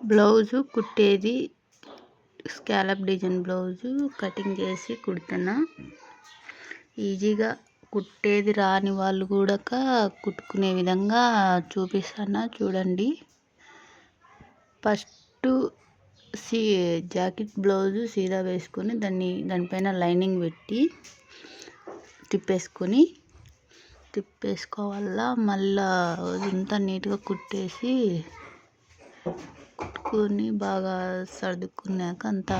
Blouse కుట్టేది scallop design blouse cutting చేసి కుడుతున్నా. ఈజీగా కుట్టేది రాని వాళ్ళు కూడా కుట్టుకునే విధంగా చూపిస్తున్నా చూడండి. ఫస్ట్ సీ జాకెట్ బ్లౌజు సీదా వేసుకొని దాన్ని దానిపైన లైనింగ్ పెట్టి తిప్పేసుకొని తిప్పేసుకోవాలా మళ్ళా ఇంత నీట్గా కుట్టేసి కుట్టుకొని బాగా సర్దుకున్నాక అంతా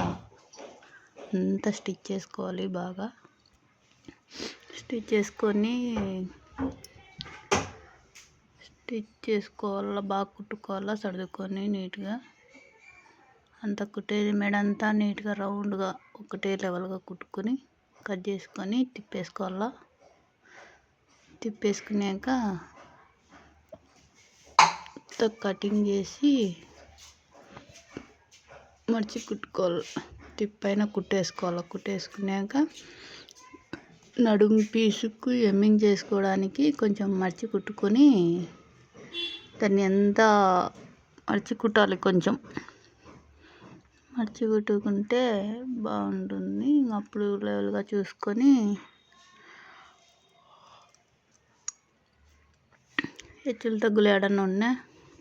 అంతా స్టిచ్ చేసుకోవాలి బాగా. స్టిచ్ చేసుకొని స్టిచ్ చేసుకోవాలా బాగా కుట్టుకోవాలా సర్దుకొని నీట్గా. అంత కుట్టేది మెడ అంతా నీట్గా రౌండ్గా ఒకటే లెవెల్గా కుట్టుకొని కట్ చేసుకొని తిప్పేసుకోవాలా. తిప్పేసుకున్నాక కటింగ్ చేసి మర్చి కుట్టుకోవాలి. తిప్పైన కుట్టేసుకోవాలి. కుట్టేసుకున్నాక నడుము పీసుకు ఎమ్మింగ్ చేసుకోవడానికి కొంచెం మర్చి కుట్టుకొని దాన్ని ఎంత మడిచి కుట్టాలి కొంచెం. మర్చి కుట్టుకుంటే బాగుంటుంది. అప్పుడు లెవెల్గా చూసుకొని హెచ్చులు తగ్గులు ఏడన్నా ఉన్నా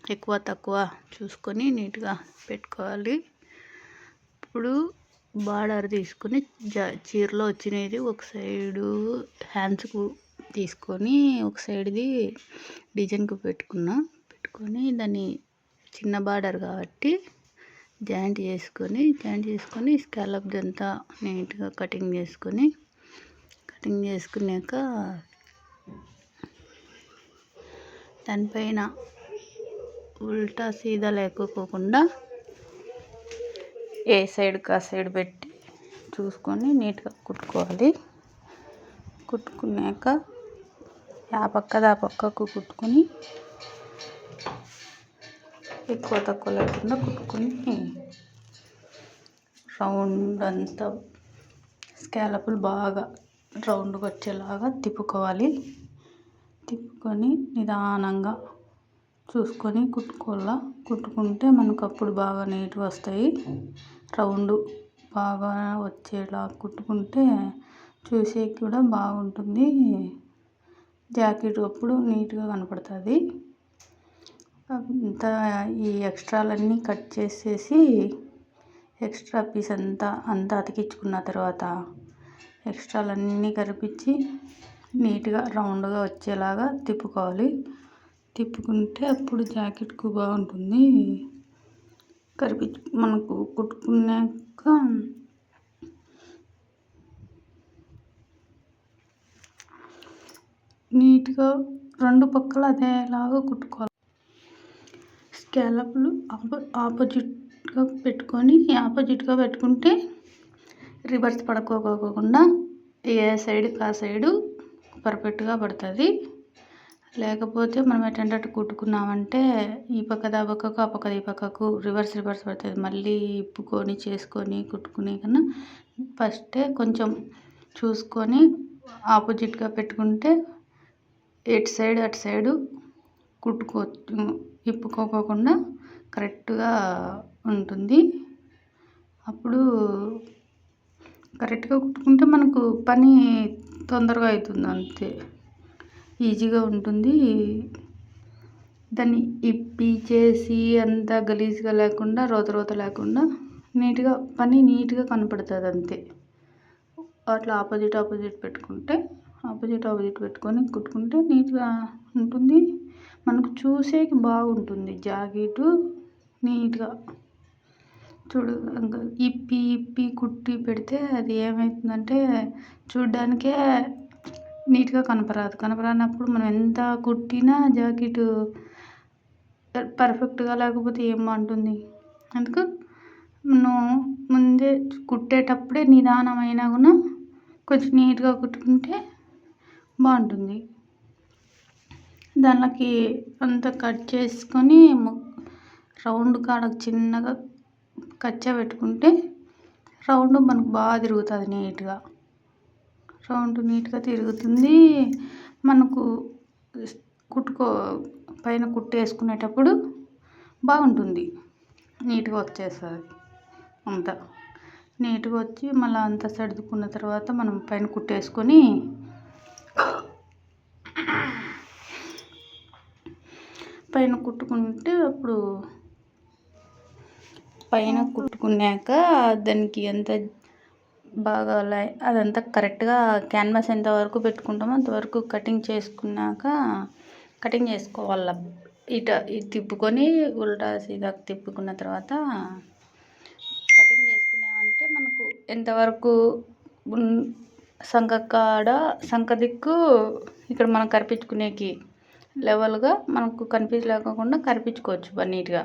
ఎక్కువ తక్కువ చూసుకొని నీట్గా పెట్టుకోవాలి. ఇప్పుడు బార్డర్ తీసుకొని జా చీరలో వచ్చినది ఒక సైడు హ్యాండ్స్కు తీసుకొని ఒక సైడ్ది డిజైన్కు పెట్టుకున్నా. పెట్టుకొని దాన్ని చిన్న బార్డర్ కాబట్టి జాయింట్ చేసుకొని జాయింట్ చేసుకొని స్కాలప్ అంతా నీట్గా కటింగ్ చేసుకొని కటింగ్ చేసుకున్నాక దానిపైన ఉల్టా సీదా లేకపోకుండా ఏ సైడ్కి ఆ సైడ్ పెట్టి చూసుకొని నీట్గా కుట్టుకోవాలి. కుట్టుకున్నాక ఆ పక్కది ఆ పక్కకు కుట్టుకొని ఎక్కువ తక్కువ లేకుండా కుట్టుకొని రౌండ్ అంతా స్కాలపులు బాగా రౌండ్గా వచ్చేలాగా తిప్పుకోవాలి. తిప్పుకొని నిదానంగా చూసుకొని కుట్టుకోవాలా? కుట్టుకుంటే మనకు అప్పుడు బాగా నీట్గా వస్తాయి. రౌండ్ బాగా వచ్చేలా కుట్టుకుంటే చూసేకి కూడా బాగుంటుంది. జాకెట్ అప్పుడు నీట్గా కనపడుతుంది. అంతా ఈ ఎక్స్ట్రాలన్నీ కట్ చేసేసి ఎక్స్ట్రా పీస్ అంతా అంతా అతికించుకున్న తర్వాత ఎక్స్ట్రాలన్నీ కరిపించి నీట్గా రౌండ్గా వచ్చేలాగా తిప్పుకోవాలి. తిప్పుకుంటే అప్పుడు జాకెట్కు బాగుంటుంది. కరిపి మనకు కుట్టుకున్నాక నీట్గా రెండు పక్కల అదేలాగా కుట్టుకోవాలి. స్కాలప్లు ఆపో ఆపోజిట్గా పెట్టుకొని ఆపోజిట్గా పెట్టుకుంటే రివర్స్ పడుకోకుండా ఏ సైడ్కి ఆ సైడు పర్ఫెక్ట్గా పడుతుంది. లేకపోతే మనం ఎట్టంటే కుట్టుకున్నామంటే ఈ పక్క ఆ పక్కకు ఆ పక్క ఈ పక్కకు రివర్స్ రివర్స్ పడుతుంది. మళ్ళీ ఇప్పుకొని చేసుకొని కుట్టుకునే కన్నా ఫస్టే కొంచెం చూసుకొని ఆపోజిట్గా పెట్టుకుంటే ఎటు సైడ్ అటు సైడు కుట్టుకో ఇప్పుకోకుండా కరెక్ట్గా ఉంటుంది. అప్పుడు కరెక్ట్గా కుట్టుకుంటే మనకు పని తొందరగా అవుతుంది అంతే. ఈజీగా ఉంటుంది. దాన్ని ఇప్పి చేసి అంతా గలీజ్గా లేకుండా రోత రోత లేకుండా నీట్గా పని నీట్గా కనపడుతుంది అంతే. అట్లా ఆపోజిట్ ఆపోజిట్ పెట్టుకుంటే ఆపోజిట్ ఆపోజిట్ పెట్టుకొని కుట్టుకుంటే నీట్గా ఉంటుంది. మనకు చూసేకి బాగుంటుంది జాకెట్ నీట్గా. చూడు ఇప్పి ఇప్పి కుట్టి పెడితే అది ఏమవుతుందంటే చూడ్డానికే నీట్గా కనపరాదు. కనపరానప్పుడు మనం ఎంత కుట్టినా జాకెట్ పర్ఫెక్ట్గా లేకపోతే ఏం బాగుంటుంది అందుకు మనం ముందే కుట్టేటప్పుడే నిదానమైనా కూడా కొంచెం నీట్గా కుట్టుకుంటే బాగుంటుంది. దానికి అంత కట్ చేసుకొని రౌండ్ కాడ చిన్నగా కచ్చ పెట్టుకుంటే రౌండ్ మనకు బాగా తిరుగుతుంది నీట్గా. రౌండ్ నీట్గా తిరుగుతుంది. మనకు కుట్టుకో పైన కుట్టేసుకునేటప్పుడు బాగుంటుంది. నీట్గా వచ్చేస్తుంది అంతా. నీట్గా వచ్చి మళ్ళీ అంతా సర్దుకున్న తర్వాత మనం పైన కుట్టేసుకొని పైన కుట్టుకుంటే అప్పుడు పైన కుట్టుకున్నాక దానికి అంత బాగా అదంతా కరెక్ట్గా క్యాన్వాస్ ఎంతవరకు పెట్టుకుంటామో అంతవరకు కటింగ్ చేసుకున్నాక కటింగ్ చేసుకోవాలి. ఇట ఇది తిప్పుకొని ఉల్టా సీదా తిప్పుకున్న తర్వాత కటింగ్ చేసుకున్నామంటే మనకు ఎంతవరకు సంఖ కాడ సంఖ దిక్కు ఇక్కడ మనం కరిపించుకునేకి లెవెల్గా మనకు కనిపించలేకుండా లేకుండా కరిపించుకోవచ్చు బాగా నీట్గా.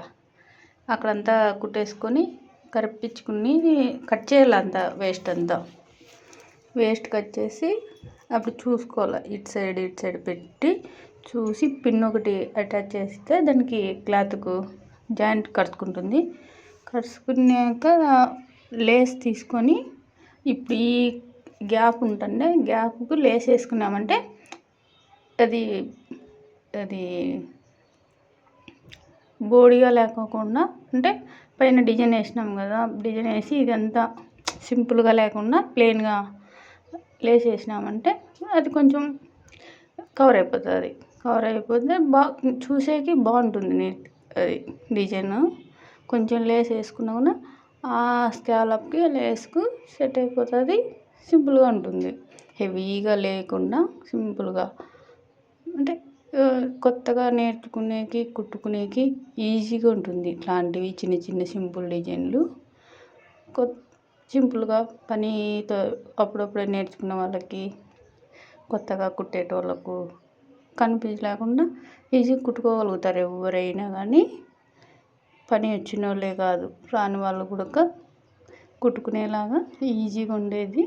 అక్కడంతా కుట్టేసుకొని కరిపించుకుని కట్ చేయాలి అంతా వేస్ట్ అంతా. వేస్ట్ కట్ చేసి అప్పుడు చూసుకోవాలి. ఇటు సైడ్ ఇటు సైడ్ పెట్టి చూసి పిన్ ఒకటి అటాచ్ చేస్తే దానికి క్లాత్కు జాయింట్ కరుచుకుంటుంది. కరుచుకున్నాక లేస్ తీసుకొని ఇప్పుడు ఈ గ్యాప్ ఉంటుండే గ్యాప్కు లేస్ వేసుకున్నామంటే అది అది బోడిగా లేకోకుండా అంటే పైన డిజైన్ వేసినాం కదా డిజైన్ వేసి ఇదంతా సింపుల్గా లేకుండా ప్లెయిన్గా లేస్ వేసినామంటే అది కొంచెం కవర్ అయిపోతుంది. కవర్ అయిపోతే బా చూసేకి బాగుంటుంది నీట్ అది డిజైన్. కొంచెం లేస్ వేసుకున్నా కూడా ఆ స్కాలప్కి లేస్కు సెట్ అయిపోతుంది సింపుల్గా ఉంటుంది. హెవీగా లేకుండా సింపుల్గా. అంటే కొత్తగా నేర్చుకునేకి కుట్టుకునేకి ఈజీగా ఉంటుంది. ఇట్లాంటివి చిన్న చిన్న సింపుల్ డిజైన్లు. కొ సింపుల్గా పనితో అప్పుడప్పుడే నేర్చుకున్న వాళ్ళకి కొత్తగా కుట్టేటోళ్ళకు కనిపించలేకుండా లేకుండా ఈజీగా కుట్టుకోగలుగుతారు ఎవరైనా కానీ పని వచ్చిన వాళ్ళే కాదు రాని వాళ్ళు కూడా కుట్టుకునేలాగా ఈజీగా ఉండేది.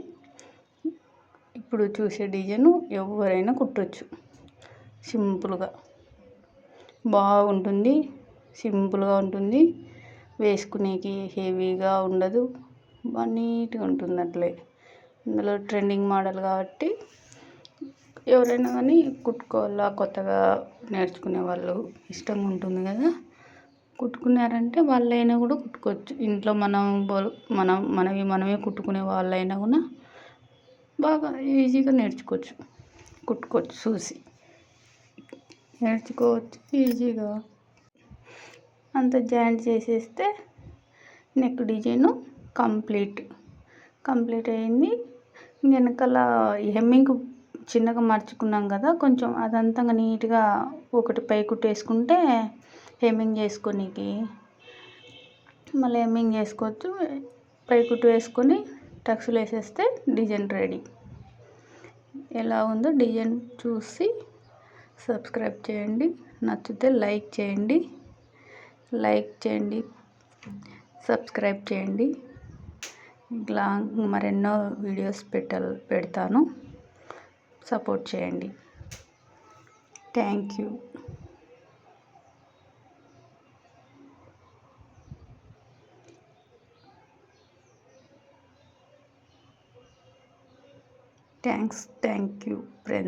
ఇప్పుడు చూసే డిజైన్ ఎవరైనా కుట్టొచ్చు. సింపుల్గా. బాగుంటుంది సింపుల్గా ఉంటుంది. వేసుకునేకి హెవీగా ఉండదు బాగా నీట్గా ఉంటుంది అట్లే ఇందులో ట్రెండింగ్ మోడల్ కాబట్టి ఎవరైనా కానీ కుట్టుకోవాలా కొత్తగా నేర్చుకునే వాళ్ళు ఇష్టంగా ఉంటుంది కదా. కుట్టుకున్నారంటే వాళ్ళైనా కూడా కుట్టుకోవచ్చు. ఇంట్లో మనం మనం మనవి మనమే కుట్టుకునే వాళ్ళైనా కూడా బాగా ఈజీగా నేర్చుకోవచ్చు. కుట్టుకోవచ్చు చూసి. నేర్చుకోవచ్చు ఈజీగా అంత జాయింట్ చేసేస్తే నెక్ డిజైను కంప్లీట్. కంప్లీట్ అయింది. వెనకాల హెమ్మింగ్ చిన్నగా మర్చుకున్నాం కదా కొంచెం అదంతా నీట్గా ఒకటి పైకుట్టు వేసుకుంటే హెమ్మింగ్ చేసుకోనికి. మళ్ళీ హెమ్మింగ్ చేసుకోవచ్చు. పైకుట్టు వేసుకొని టక్స్లు వేసేస్తే డిజైన్ రెడీ. ఎలా ఉందో డిజైన్ చూసి సబ్స్క్రైబ్ చేయండి. నచ్చితే లైక్ చేయండి. లైక్ చేయండి. సబ్స్క్రైబ్ చేయండి. ఇట్లా మరెన్నో వీడియోస్ పెట్టాలి పెడతాను. సపోర్ట్ చేయండి. Thank you. Thanks. Thank you friends.